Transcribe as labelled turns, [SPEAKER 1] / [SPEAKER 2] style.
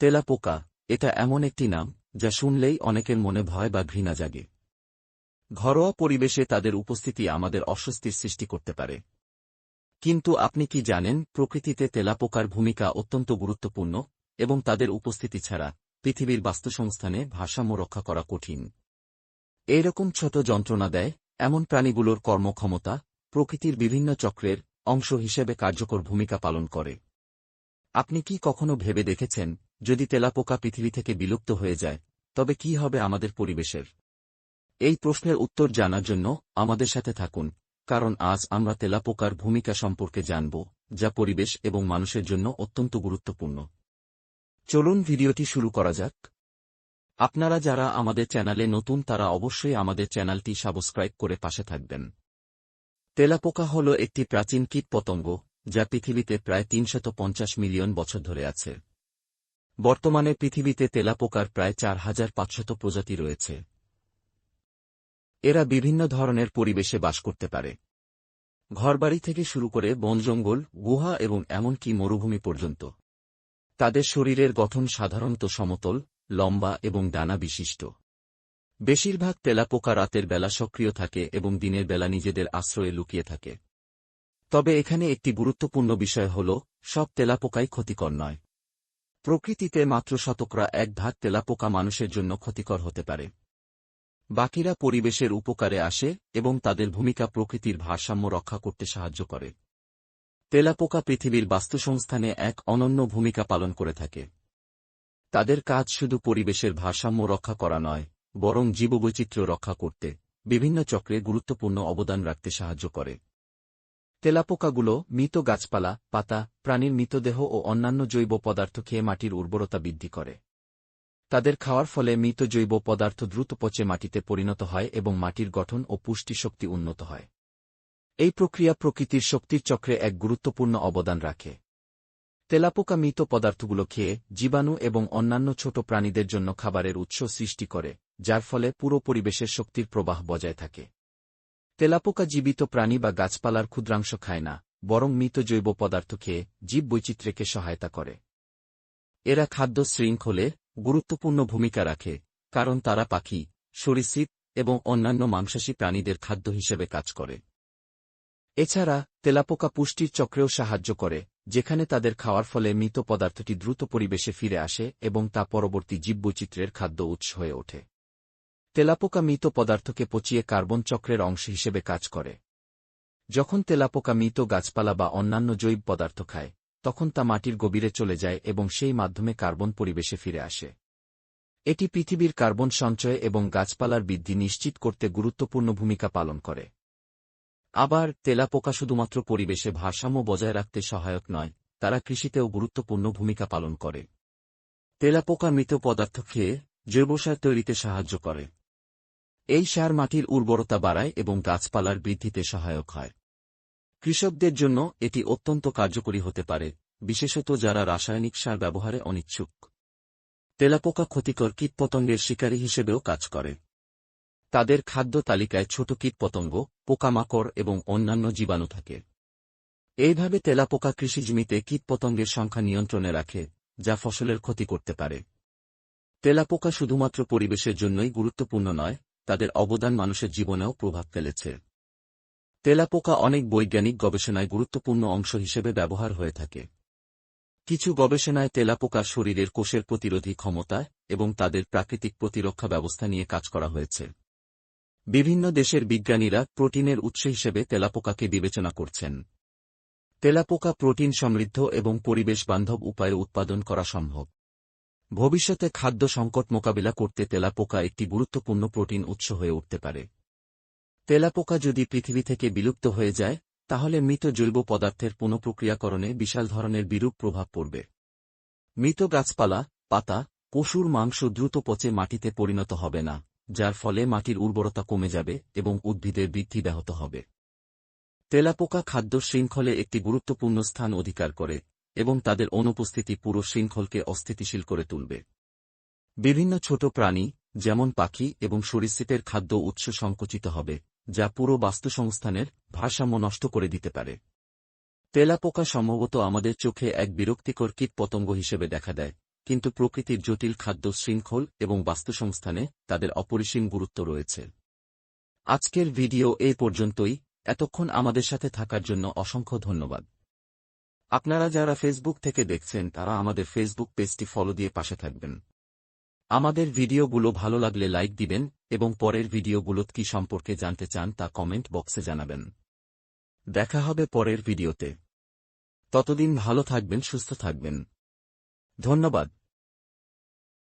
[SPEAKER 1] তেলাপোকা, এটা এমন একটি নাম, যা শুনলেই অনেকের মনে ভয় বা ঘৃণা জাগে। ঘরোয়া পরিবেশে তাদের উপস্থিতি আমাদের অস্বস্তির সৃষ্টি করতে পারে। কিন্তু আপনি কি জানেন, প্রকৃতিতে তেলাপোকার ভূমিকা অত্যন্ত গুরুত্বপূর্ণ এবং তাদের উপস্থিতি ছাড়া পৃথিবীর বাস্তুসংস্থানে ভারসাম্য রক্ষা করা কঠিন। এরকম ছোট যন্ত্রণা দেয়, এমন প্রাণীগুলোর কর্মক্ষমতা প্রকৃতির বিভিন্ন চক্রের অংশ হিসেবে কার্যকর ভূমিকা পালন করে। আপনি কি কখনো ভেবে দেখেছেন যদি তেলাপোকা পৃথিবী থেকে বিলুপ্ত হয়ে যায়, তবে কি হবে আমাদের পরিবেশের? এই প্রশ্নের উত্তর জানার জন্য আমাদের সাথে থাকুন, কারণ আজ আমরা তেলাপোকার ভূমিকা সম্পর্কে জানব, যা পরিবেশ এবং মানুষের জন্য অত্যন্ত গুরুত্বপূর্ণ। চলুন ভিডিওটি শুরু করা যাক। আপনারা যারা আমাদের চ্যানেলে নতুন, তারা অবশ্যই আমাদের চ্যানেলটি সাবস্ক্রাইব করে পাশে থাকবেন। তেলাপোকা হল একটি প্রাচীন কীট পতঙ্গ যা পৃথিবীতে প্রায় তিনশত মিলিয়ন বছর ধরে আছে। বর্তমানে পৃথিবীতে তেলাপোকার প্রায় চার হাজার পাঁচশত প্রজাতি রয়েছে। এরা বিভিন্ন ধরনের পরিবেশে বাস করতে পারে। ঘরবাড়ি থেকে শুরু করে বনজঙ্গল, গুহা এবং এমনকি মরুভূমি পর্যন্ত। তাদের শরীরের গঠন সাধারণত সমতল, লম্বা এবং ডানা বিশিষ্ট। বেশিরভাগ তেলাপোকা রাতের বেলা সক্রিয় থাকে এবং দিনের বেলা নিজেদের আশ্রয়ে লুকিয়ে থাকে। তবে এখানে একটি গুরুত্বপূর্ণ বিষয় হল, সব তেলাপোকাই ক্ষতিকর নয়। প্রকৃতিতে মাত্র শতকরা এক ভাগ তেলাপোকা মানুষের জন্য ক্ষতিকর হতে পারে। বাকিরা পরিবেশের উপকারে আসে এবং তাদের ভূমিকা প্রকৃতির ভারসাম্য রক্ষা করতে সাহায্য করে। তেলাপোকা পৃথিবীর বাস্তুসংস্থানে এক অনন্য ভূমিকা পালন করে থাকে। তাদের কাজ শুধু পরিবেশের ভারসাম্য রক্ষা করা নয়, বরং জীববৈচিত্র্য রক্ষা করতে, বিভিন্ন চক্রে গুরুত্বপূর্ণ অবদান রাখতে সাহায্য করে। তেলাপোকাগুলো মৃত গাছপালা, পাতা, প্রাণীর মৃতদেহ ও অন্যান্য জৈব পদার্থ খেয়ে মাটির উর্বরতা বৃদ্ধি করে। তাদের খাওয়ার ফলে মৃত জৈব পদার্থ দ্রুত পচে মাটিতে পরিণত হয় এবং মাটির গঠন ও পুষ্টি শক্তি উন্নত হয়। এই প্রক্রিয়া প্রকৃতির শক্তির চক্রে এক গুরুত্বপূর্ণ অবদান রাখে। তেলাপোকা মৃত পদার্থগুলো খেয়ে জীবাণু এবং অন্যান্য ছোট প্রাণীদের জন্য খাবারের উৎস সৃষ্টি করে, যার ফলে পুরো পরিবেশের শক্তির প্রবাহ বজায় থাকে। তেলাপোকা জীবিত প্রাণী বা গাছপালার ক্ষুদ্রাংশ খায় না, বরং মৃত জৈব পদার্থ খেয়ে জীব বৈচিত্র্যকে সহায়তা করে। এরা খাদ্য শৃঙ্খলে গুরুত্বপূর্ণ ভূমিকা রাখে, কারণ তারা পাখি, সরীসৃপ এবং অন্যান্য মাংসাশী প্রাণীদের খাদ্য হিসেবে কাজ করে। এছাড়া, তেলাপোকা পুষ্টির চক্রেও সাহায্য করে, যেখানে তাদের খাওয়ার ফলে মৃত পদার্থটি দ্রুত পরিবেশে ফিরে আসে এবং তা পরবর্তী জীববৈচিত্র্যের খাদ্য উৎস হয়ে ওঠে। তেলাপোকা মৃত পদার্থকে পচিয়ে কার্বন চক্রের অংশ হিসেবে কাজ করে। যখন তেলাপোকা মৃত গাছপালা বা অন্যান্য জৈব পদার্থ খায়, তখন তা মাটির গভীরে চলে যায় এবং সেই মাধ্যমে কার্বন পরিবেশে ফিরে আসে। এটি পৃথিবীর কার্বন সঞ্চয় এবং গাছপালার বৃদ্ধি নিশ্চিত করতে গুরুত্বপূর্ণ ভূমিকা পালন করে। আবার, তেলাপোকা শুধুমাত্র পরিবেশে ভারসাম্য বজায় রাখতে সহায়ক নয়, তারা কৃষিতেও গুরুত্বপূর্ণ ভূমিকা পালন করে। তেলাপোকা মৃত পদার্থ খেয়ে জৈবসার তৈরিতে সাহায্য করে। এই সার মাটির উর্বরতা বাড়ায় এবং গাছপালার বৃদ্ধিতে সহায়ক হয়। কৃষকদের জন্য এটি অত্যন্ত কার্যকরী হতে পারে, বিশেষত যারা রাসায়নিক সার ব্যবহারে অনিচ্ছুক। তেলাপোকা ক্ষতিকর কীটপতঙ্গের শিকারী হিসেবেও কাজ করে। তাদের খাদ্য তালিকায় ছোট কীটপতঙ্গ, পোকামাকড় এবং অন্যান্য জীবাণু থাকে। এইভাবে তেলাপোকা কৃষিজমিতে কীটপতঙ্গের সংখ্যা নিয়ন্ত্রণে রাখে, যা ফসলের ক্ষতি করতে পারে। তেলাপোকা শুধুমাত্র পরিবেশের জন্যই গুরুত্বপূর্ণ নয় তাদের অবদান মানুষের জীবনেও প্রভাব ফেলেছে। তেলাপোকা অনেক বৈজ্ঞানিক গবেষণায় গুরুত্বপূর্ণ অংশ হিসেবে ব্যবহার হয়ে থাকে। কিছু গবেষণায় তেলাপোকা শরীরের কোষের প্রতিরোধী ক্ষমতা এবং তাদের প্রাকৃতিক প্রতিরক্ষা ব্যবস্থা নিয়ে কাজ করা হয়েছে। বিভিন্ন দেশের বিজ্ঞানীরা প্রোটিনের উৎস হিসেবে তেলাপোকাকে বিবেচনা করছেন। তেলাপোকা প্রোটিন সমৃদ্ধ এবং পরিবেশ বান্ধব উপায়ে উৎপাদন করা সম্ভব। ভবিষ্যতে খাদ্য সংকট মোকাবিলা করতে তেলাপোকা একটি গুরুত্বপূর্ণ প্রোটিন উৎস হয়ে উঠতে পারে। তেলাপোকা যদি পৃথিবী থেকে বিলুপ্ত হয়ে যায়, তাহলে মৃত জৈব পদার্থের পুনঃপ্রক্রিয়াকরণে বিশাল ধরনের বিরূপ প্রভাব পড়বে। মৃত গাছপালা, পাতা, পশুর মাংস দ্রুত পচে মাটিতে পরিণত হবে না, যার ফলে মাটির উর্বরতা কমে যাবে এবং উদ্ভিদের বৃদ্ধি ব্যাহত হবে। তেলাপোকা খাদ্য শৃঙ্খলে একটি গুরুত্বপূর্ণ স্থান অধিকার করে। এবং তাদের অনুপস্থিতি পুরো শৃঙ্খলকে অস্থিতিশীল করে তুলবে। বিভিন্ন ছোট প্রাণী, যেমন পাখি এবং সরীসৃপের খাদ্য উৎস সংকুচিত হবে, যা পুরো বাস্তুসংস্থানের ভারসাম্য নষ্ট করে দিতে পারে। তেলাপোকা সম্ভবত আমাদের চোখে এক বিরক্তিকর কীট পতঙ্গ হিসেবে দেখা দেয়, কিন্তু প্রকৃতির জটিল খাদ্য শৃঙ্খল এবং বাস্তুসংস্থানে তাদের অপরিসীম গুরুত্ব রয়েছে। আজকের ভিডিও এই পর্যন্তই, এতক্ষণ আমাদের সাথে থাকার জন্য অসংখ্য ধন্যবাদ। আপনারা যারা ফেসবুক থেকে দেখছেন, তারা আমাদের ফেসবুক পেজটি ফলো দিয়ে পাশে থাকবেন। আমাদের ভিডিওগুলো ভালো লাগলে লাইক দিবেন এবং পরের ভিডিওগুলো কি সম্পর্কে জানতে চান তা কমেন্ট বক্সে জানাবেন। দেখা হবে পরের ভিডিওতে। ততদিন ভালো থাকবেন, সুস্থ থাকবেন। ধন্যবাদ।